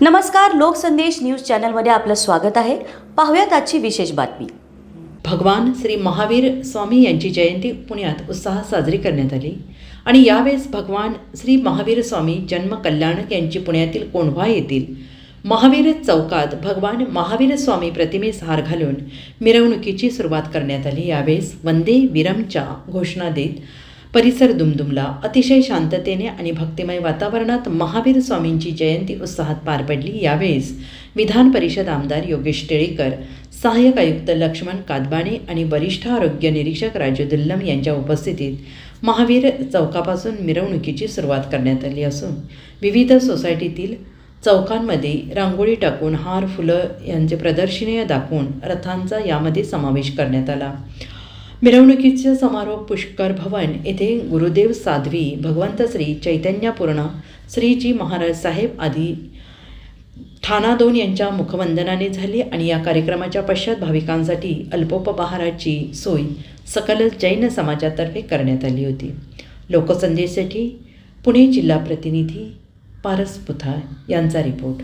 नमस्कार लोकसंदेश न्यूज चॅनलमध्ये आपलं स्वागत आहे. पाहूयात आजची विशेष बातमी. भगवान श्री महावीर स्वामी यांची जयंती पुण्यात उत्साहात साजरी करण्यात आली. आणि यावेळेस भगवान श्री महावीर स्वामी जन्म कल्याणक यांची पुण्यातील कोंढवा येथील महावीर चौकात भगवान महावीर स्वामी प्रतिमेस हार घालून मिरवणुकीची सुरुवात करण्यात आली. यावेळेस वंदे विरमच्या घोषणा देत परिसर दुमदुमला. अतिशय शांततेने आणि भक्तिमय वातावरणात महावीर स्वामींची जयंती उत्साहात पार पडली यावेळेस विधान परिषद आमदार योगेश टिळेकर सहाय्यक आयुक्त लक्ष्मण कादबाणे आणि वरिष्ठ आरोग्य निरीक्षक राजू दुल्लम यांच्या उपस्थितीत महावीर चौकापासून मिरवणुकीची सुरुवात करण्यात आली असून विविध सोसायटीतील चौकांमध्ये रांगोळी टाकून हार फुलं यांचे प्रदर्शनीय दाखवून रथांचा यामध्ये समावेश करण्यात आला. मिरवणुकीचे समारोप पुष्कर भवन येथे गुरुदेव साध्वी भगवंत श्री चैतन्यपूर्ण श्रीजी महाराज साहेब आदी ठाणा दोन यांच्या मुखवंदनाने झाली आणि या कार्यक्रमाच्या पश्चात भाविकांसाठी अल्पोपहाराची सोय सकल जैन समाजातर्फे करण्यात आली होती. लोकसंदेशसाठी पुणे जिल्हा प्रतिनिधी पारस पुथा यांचा रिपोर्ट.